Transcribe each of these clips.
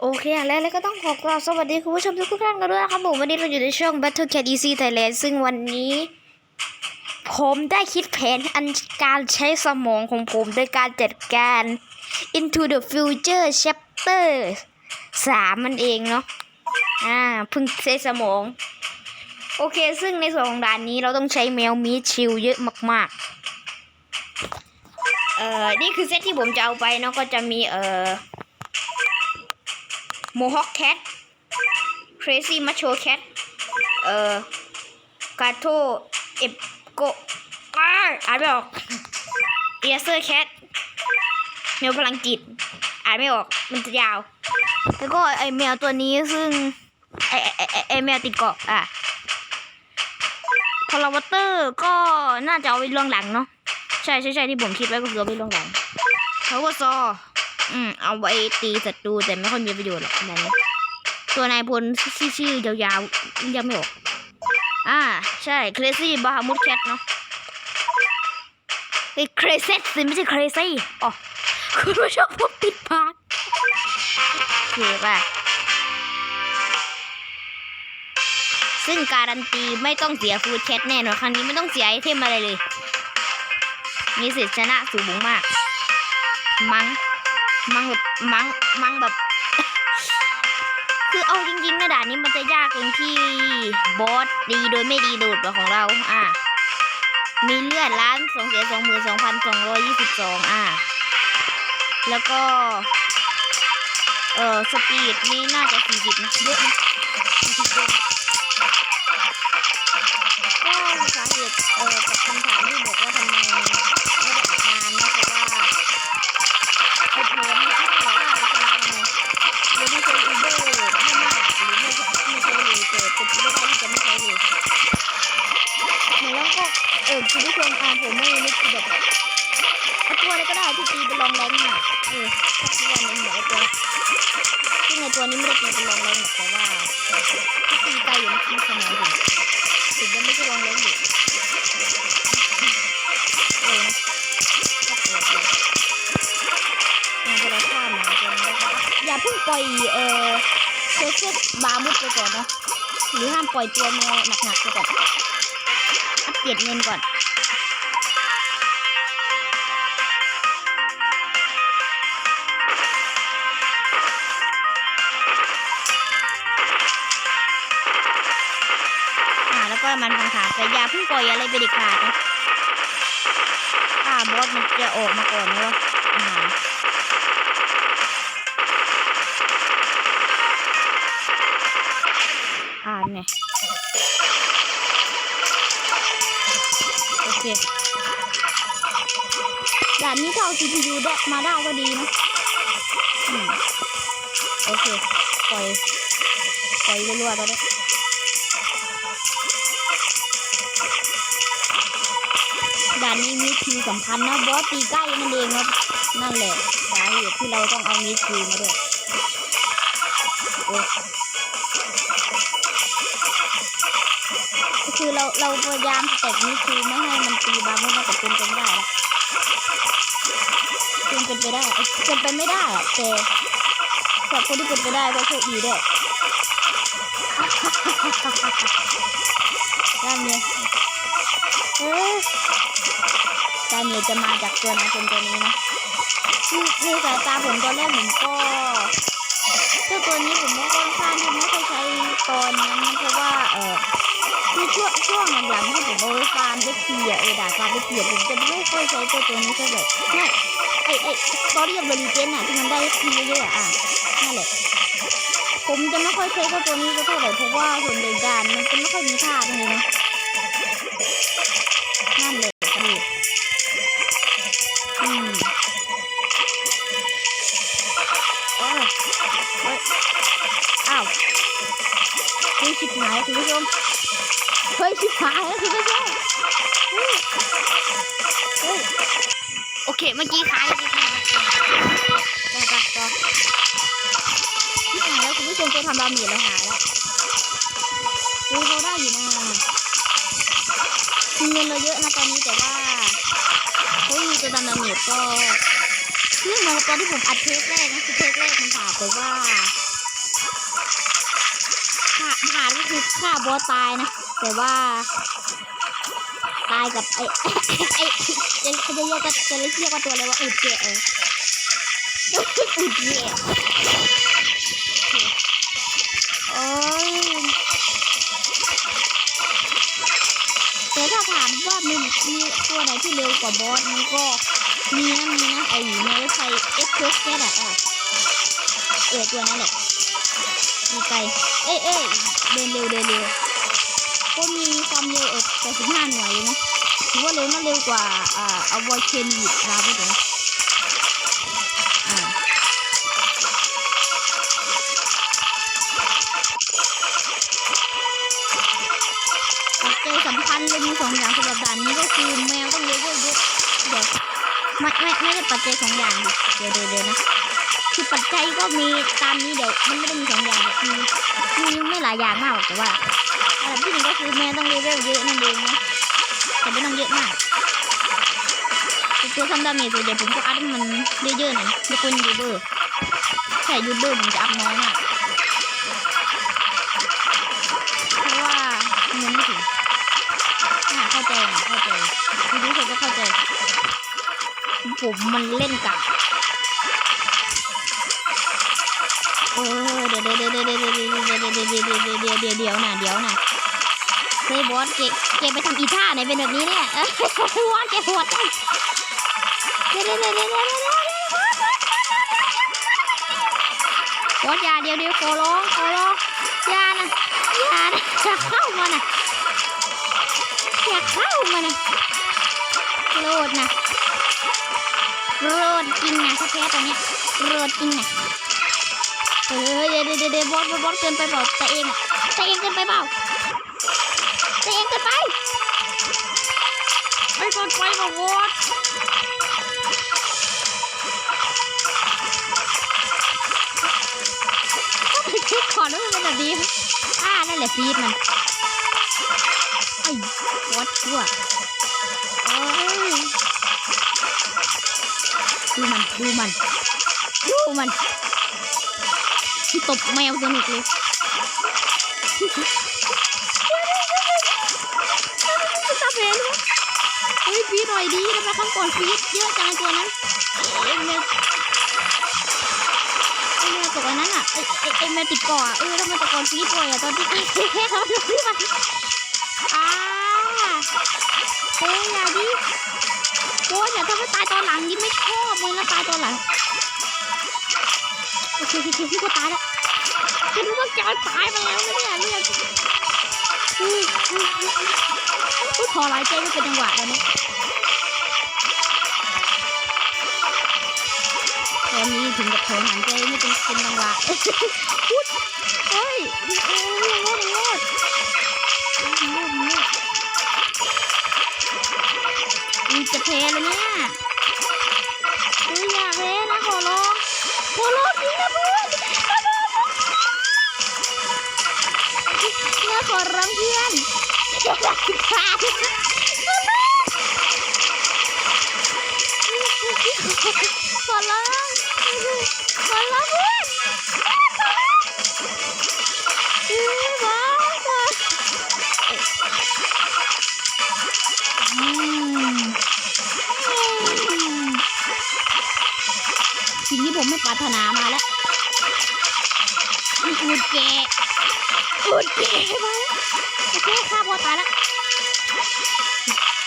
โอเคแล้วแล้วก็ต้องขอกราบสวัสดีคุณผู้ชมทุกๆท่านกันด้วยนะครับผมวันนี้เราอยู่ในช่อง Battle Cat Easy Thailand ซึ่งวันนี้ ผมได้คิดแผนอันการใช้สมองของผมโดยการจัดการ Into the Future Chapter 3 มันเองเนาะอ่าเพิ่งใช้สมอง โอเค ซึ่งในส่วนของด่านนี้เราต้องใช้แมวมีชิลเยอะมาก ๆ เอ่อ นี่คือเซตที่ผมจะเอาไปเนาะก็จะมีเอ่อ โมฮอคแคท crazy macho cat เอ่อกาโทเอฟโกอ่าอ่านไม่ออกเอเซอร์แคทแมวพลังจิต อ่านไม่ออกมันจะยาว แล้วก็ไอแมวตัวนี้ซึ่งไอไอไอ้ไอแมวติดเกาะอะพลวัตเตอร์ก็น่าจะเอาไว้เรื่องหลังเนาะใช่ใช่ใช่ที่ผมคิดไว้ก็คือเอาไว้เรื่องหลังเขาก็ซอ อืม เอาไว้ตีศัตรูแต่ไม่ค่อยมีประโยชน์หรอกนี้ตัวนายพลชื่อชื่อยาวๆยังไม่ออก อ่า ใช่เครซี่บาฮามุดแคทเนาะไอ้เครซี่สิไม่ใช่เครซี่อ๋อคุณผู้ชมผมติดพาร์ทโอเคป่ะซึ่งการันตีไม่ต้องเสียฟูดแคทแน่นอนครั้งนี้ไม่ต้องเสียไอเทมอะไรเลย มีสิทธิ์ชนะสูงมาก มัง้ง มังแบบมังมังแบบ คือเอาจริงๆนะด่านนี้มันจะยากตรงที่บอสดีโดยไม่ดีโดดกว่าของเรา อะมีเลือดล้านสองเสียสองหมื่นสองพันสองร้อยยี่สิบสองอะแล้วก็ เออสปีดนี่น่าจะสี่สิบนะเยอะนะสี่สิบเองก็สาเหตุเออกับคำถามที่บอกว่าทำไม อยู่นะไม่สมัยถึงถึงจะไม่ใช่วงเล็กอยู่เออนะก็เปิดเลยอ่าพอเราข้ามมาจนได้อย่าเพิ่งปล่อยเออเชือกบามุดไปก่อนเนาะหรือห้ามปล่อยตัวแมวหนักๆไปก่อนอัปเกรดเงินก่อน แล้วก็มันพังขาดแต่อย่าเพิ่งปล่อยอะไรไปเด็ดขาดนะถ้าบอสมันจะออกมาก่อนนะวะอาหารอ่านไงโอเคด่านนี้ถ้าเอา CPU ได้มาได้ก็ดีนะโอเค ปล่อย ปล่อยรัวๆตอน ด่านนี้มีคิวสำคัญนะบอสตีใกล้นั่นเองครับนั่นแหละสาเหตุที่เราต้องเอามีคิวมาด้วยคือเราเราพยายามแต่นี่คือไม่ให้มันตีบามุดแต่เป็นไปไม่ได้ละเป็นเป็นไปได้เป็นไปไม่ได้อะแต่สำหรับคนที่เป็นไปได้ก็โชคดีด้วยด้านเนี้ยเอ๊ ดาเนียจะมาจากตัวนายคนตัวนี้นะคือในสายตาผมตอนแรกผมก็เจ้าตัวนี้ผมก็ค่อนข้างที่ไม่ค่อยใช้ตอนนั้นะเพราะว่าเออคือช่วงช่วงหลังๆที่ผมเอาไว้ฟาร์มเล็กทีอะเออด่าฟาร์มเล็กทีอะผมจะไม่ค่อยใช้ตัวตัวนี้เท่าไหร่ไม่ไอไอตอรี่กับบริเจนอะที่มันได้เกทีเยอะๆอะนั่นแหละผมจะไม่ค่อยใช้ตัวตัวนี้เท่าไหร่เพราะว่าส่วนใหญ่ด่านมันจะไม่ค่อยมีท่าตรงนี้นะ แล้วคุณผู้ชมเฮ้ยชิบหายแล้วคุณผู้ชมโอเคเมื่อกี้ค้างแล้วนะคะต่ตอต่อชิบหายแล้วคุณผู้ชมตัวทำบาหมี่เราหายแล้วดูเขาได้อยู่นะเงินเราเยอะนะตอนนี้แต่ว่าเฮ้ยตัวทำบาหมี่ก็เรื่องของตอนที่ผมอัดเทปแรกนะคือเทปแรกมันผ่านไปว่า ผ่านก็คือฆ่าบอสตายนะ แต่ว่า ตายกับไอ้ไอ้จะจะเรียกจะเรียกว่าตัวอะไรว่าอุดเกะเอออุดเกะโอ้ยแต่ถ้าถามว่ามีมีตัวไหนที่เร็วกว่าบอสมันก็มีนะมีนะไอ้ในเว็บไซต์ X p r e s s เนี่ยแหละอะเออตัวนั้นแหละ มีไกลเอ้ยเอ้ยเดินเร็วเดินเร็วก็มีความเร็วเออ85หน่วยเลยนะถือว่าเร็วน่าเร็วกว่าอ่าเอาไวเคนวิดราไปถึงอ่าปัจจัยสำคัญเลยมีสองอย่างสำหรับด่านนี้ก็คือแมวต้องเลเวลเยอะเดี๋ยวไม่ไม่ไม่ได้ปัจจัยสองอย่างเดี๋ยวเดี๋ยวเดี๋ยวนะ คือปัจจัยก็มีตามนี้เดี๋ยวมันไม่ได้มีสองอย่างหรอกมีมีไม่หลายอย่างมากหรอกแต่ว่าอันดับที่หนึ่งก็คือแมวต้องเลเวลเยอะนั่นเองนะแต่ไม่ต้องเยอะมากตัวทำดาเมจส่วนใหญ่ผมก็อัพมันเยอะๆหน่อยยกเว้นยูเบอร์ใช่ยูเบอร์ผมจะอัพน้อยมากเพราะว่าเงินไม่ถึงอ่าเข้าใจนะเข้าใจคือรู้สึกก็เข้าใจ ผมมันเล่นกับ เออเดี๋ยวเดี๋ยวเดี๋ยวเดี๋ยวเดี๋ยวเดี๋ยวเดี๋ยวเดี๋ยวเดี๋ยวเดี๋ยวเดี๋ยวเดี๋ยวนะเดี๋ยวนะเฮ้ยบอสเกเกไปทำอีท่าไหนเป็นแบบนี้เนี่ยเออบอสเกปวดจังเดี๋ยวเดี๋ยวเดี๋ยวเดี๋ยวเดี๋ยวเดี๋ยวบอสย่าเดี๋ยวเดี๋ยวขอร้องขอร้องอย่านะอย่านะอย่าเข้ามานะอย่าเข้ามานะโกรธนะโกรธจริงนะแพ้ตัวเนี้ยโกรธจริงนะ เออเดี๋ยวเดี๋ยวเดี๋ยวบอสบอสเกินไปเปล่าแต่เองอะแต่เองเกินไปเปล่าแต่เองเกินไปไม่เกินไปหรอกบอสต้องไปเช็คก่อนว่ามันเป็นแบบนี้อ่านั่นแหละฟีดมันไอ้วัดชั่วดูมันดูมันดูมัน ตบแมวสนุกเลยตาเพนเฮ้ยฟีดหน่อยดีทำไมครั้งก่อนฟีดเยอะจังตัวนั้นเอ็มเนี่ยไอ้แมวตกอันนั้นอะไอ้ไอ้ไอ้แมวติดกาะอเออแล้วมันตะโกนฟีดบ่อยอะตอนที่ไอ้แค่เขาดูที่มันอ่าโอ้ยอย่าดิโอ้ยอย่าทำให้ตายตอนหลังดิไม่ชอบเลยนะตายตอนหลัง โอเคโอเคโอเคพี่ก็ตายแล้วจะรู้ว่าแกตายมาแล้วนะเนี่ยเลือดอุ้ยอุ้ยอุ้ยอุ้ยพอหลายใจไม่เป็นจังหวะแล้วเนี่ยตอนนี้ถึงกับถอหายใจไม่เป็นเป็นจังหวะอุ๊ยเฮ้ยโอ้ยโงดงดงดงดอุ้ยจะแพ้แล้วเนี่ยอุ้ย ขอร้องเพื่อนขาดขอร้องขอร้องเพื่อนอือบ้าบ้าอืมอืมสิ่งที่ผมไม่ปรารถนามาแล้วอูดแกะอูดแกะมาแล้วโอเคฆ่าพอตายแล้ว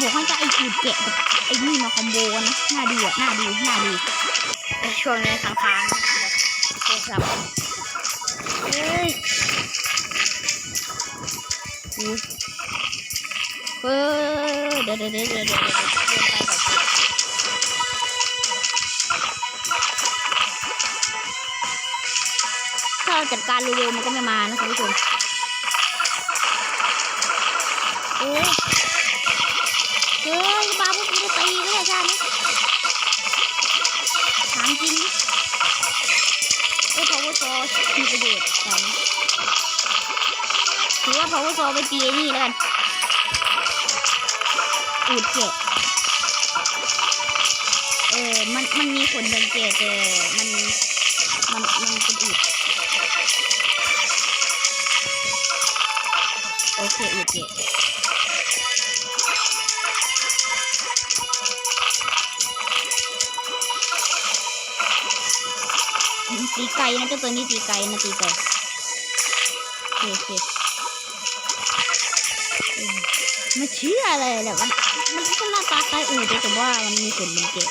บอกให้จะไอ้อูดแกะไอ้นี่มาคอมโบนนะน่าดูอะน่าดูน่าดูในช่วงนี้ค้างๆโอเคครับเฮ้ยเออเดี๋ยวเดี๋ยวเดี๋ยวเดี๋ยวเดี๋ยวเดี๋ยวเดินไปก่อนถ้าเราจัดการเร็วๆมันก็ไม่มานะคุณผู้ชมโอ้ยเฮ้ยบาพวกนี้จะตีไมเนี่ยชาติถามจริงดิเอ้ย power saw มีประโยชน์ตอนถือว่า power saw ไปตีนี่แล้วกันอูดเกะเออ มัน มันมีขนดังเกะแต่มัน มัน มันเป็นอูดโอเคโอเค ตีไก่นะเจ้าตัวนี้ตีไก่นะตีไก่โอเคโอเคอืมไม่เชื่อเลยแหละมันมันก็หน้าตาคล้ายอูดแต่ว่ามันมีขนเป็นเกล็ด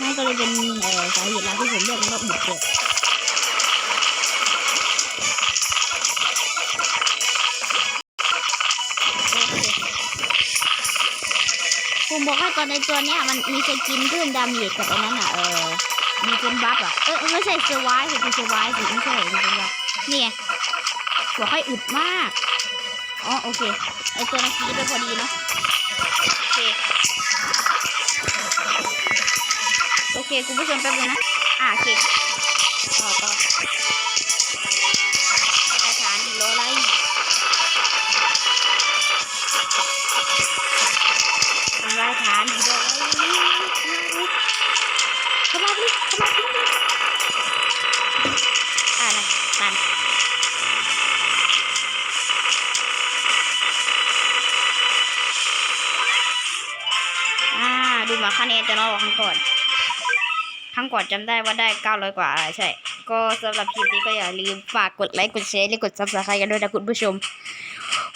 นั่นก็เลยเป็นเอ่อสาเหตุหลักที่ผมเรียกมันว่าอูดเกล็ดผมบอกให้ตอนในตัวเนี้ยมันมีสกินเพิ่มดาเมจกับไอ้นั้นอะเออ เป็นบัฟอะ เออไม่ใช่เซอร์ไวส์คือเซวายสิไม่ใช่เป็นบัฟนี่ไงบอกให้อึดมาก อ๋อโอเคไอตัวนักกีไปพอดีเนาะ โอเค โอเคคุณผู้ชมแป๊บนึงนะ อ่าโอเค จะน้อยกว่าครั้งก่อน ครั้งก่อนจำได้ว่าได้ 900 กว่าอะไรใช่ ก็สำหรับคลิปนี้ก็อย่าลืมฝากกดไลค์กดแชร์และกด subscribe กันด้วยนะคุณผู้ชม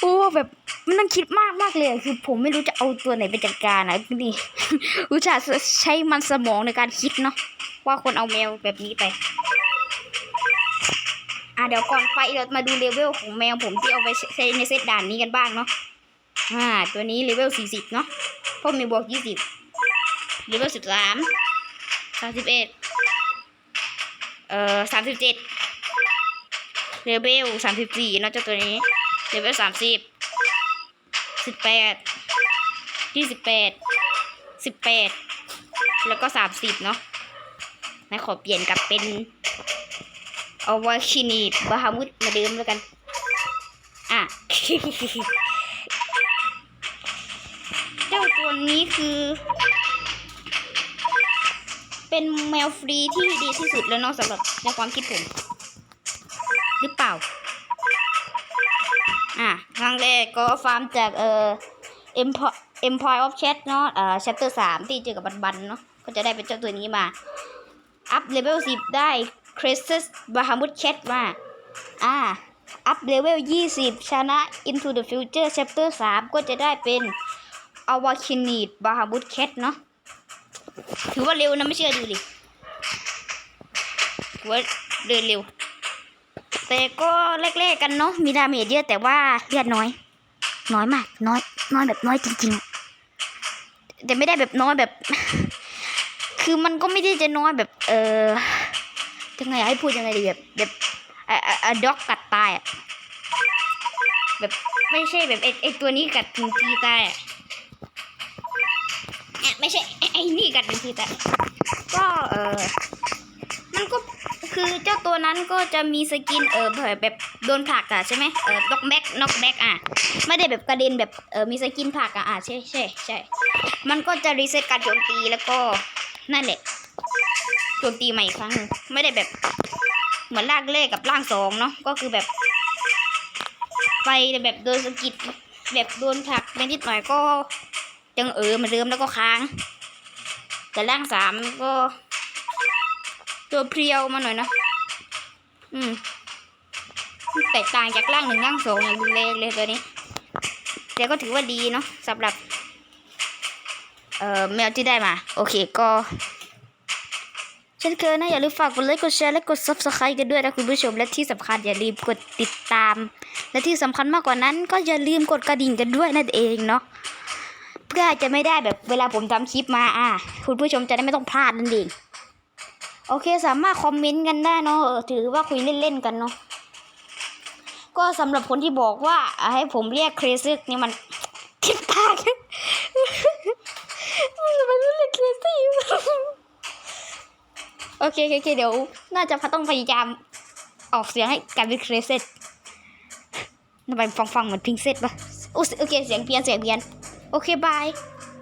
โอ้แบบมันต้องคิดมากมากเลยคือผมไม่รู้จะเอาตัวไหนไปจัดการนะนี่อุตส่าห์ใช้มันสมองในการคิดเนาะว่าคนเอาแมวแบบนี้ไป อะเดี๋ยวก่อนไปเรามาดูเลเวลของแมวผมที่เอาไปใช้ในเซตด่านนี้กันบ้างเนาะอ่า ตัวนี้เลเวลสี่สิบเนาะเพราะมีบวกยี่สิบ เลเวลสิบสามสามสิบเอ็ดเอ่อสามสิบเจ็ดเลเวลสามสิบสี่นะเจ้าตัวนี้ เลเวลสามสิบสิบแปดยี่สิบแปดสิบแปดแล้วก็สามสิบเนาะนายขอเปลี่ยนกลับเป็นเอาไว้ชินีบาฮามุดมาเดิมแล้วกัน อะ เจ้าตัวนี้คือ เป็นแมวฟรีที่ดีที่สุดแล้วนาะสำหรับในความคิดผม หรือเปล่า อะครั้งแรกก็ฟาร์มจากเอ่อ Empire of Chat เนาะอ่า chapter สามที่เจอกับบันบันเนาะก็จะได้เป็นเจ้าตัวนี้มา อัพเลเวลสิบได้ c r e s u s Bahamut Chat มา อ่า อัพเลเวลยี่สิบชนะ Into the Future chapter สามก็จะได้เป็น a w a k i n i d Bahamut Cat เนาะ ถือว่าเร็วนะไม่เชื่อดูดิถือว่าเดินเร็ว แต่ก็แรกๆกันเนาะมีดาเมจเยอะแต่ว่าเลือดน้อย น้อยมาก น้อย น้อยแบบน้อยจริงๆแต่ไม่ได้แบบน้อยแบบ คือมันก็ไม่ได้จะน้อยแบบ เออยังไงให้พูดยังไงดีแบบแบบอ้ไอ้ด็อกกัดตายอะแบบไม่ใช่แบบไอไอตัวนี้กัดถึงทีตายอะเอ๊ะไม่ใช่ อ้ไอ้นี่กัดหนึ่งทีตายก็เออมันก็คือเจ้าตัวนั้นก็จะมีสกินเออแบบแบบโดนผลักอะใช่ไหมเออน็อกแบ็กน็อกแบ็กอะไม่ได้แบบกระเด็นแบบเออมีสกินผลักอะอะใช่ใช่ใช่มันก็จะรีเซ็ตการโจมตีแล้วก็นั่นแหละโจมตีใหม่อีกครั้งนึงไม่ได้แบบเหมือนร่างแรกกับร่างสองเนาะก็คือแบบ ไปแบบโดนสกิดแบบโดนผลักเป็นนิดหน่อยก็ยังเออเหมือนเดิมแล้วก็ค้าง แต่ร่างสามก็ ตัวเพรียวมาหน่อยนะอืมแตกต่างจากร่างหนึ่งร่างสองอย่างรุนแรงเลยตัวนี้ แต่ก็ถือว่าดีเนาะสำหรับ เอ่อแมวที่ได้มา โอเคก็เช่นเคยนะอย่าลืมฝากกดไลค์กดแชร์และกด subscribe กันด้วยนะคุณผู้ชม และที่สำคัญอย่าลืมกดติดตาม และที่สำคัญมากกว่านั้น ก็อย่าลืมกดกระดิ่งกันด้วยนั่นเองเนาะ เพื่อจะไม่ได้แบบเวลาผมทำคลิปมาอะคุณผู้ชมจะได้ไม่ต้องพลาดนั่นเองโอเคสามารถคอมเมนต์กันได้เนาะถือว่าคุยเล่นๆกันเนาะก็สำหรับคนที่บอกว่าให้ผมเรียกเครซึกนี่มันคิดปากทำไมไม่เรียกเครซี่ โอเคโอเคเดี๋ยว น่าจะต้องพยายามออกเสียงให้กลายเป็นเครเซตทำไมฟังฟังๆเหมือนพิงเซตปะโอโอเคเสียงเพี้ยนเสียงเพี้ยน โอเคบาย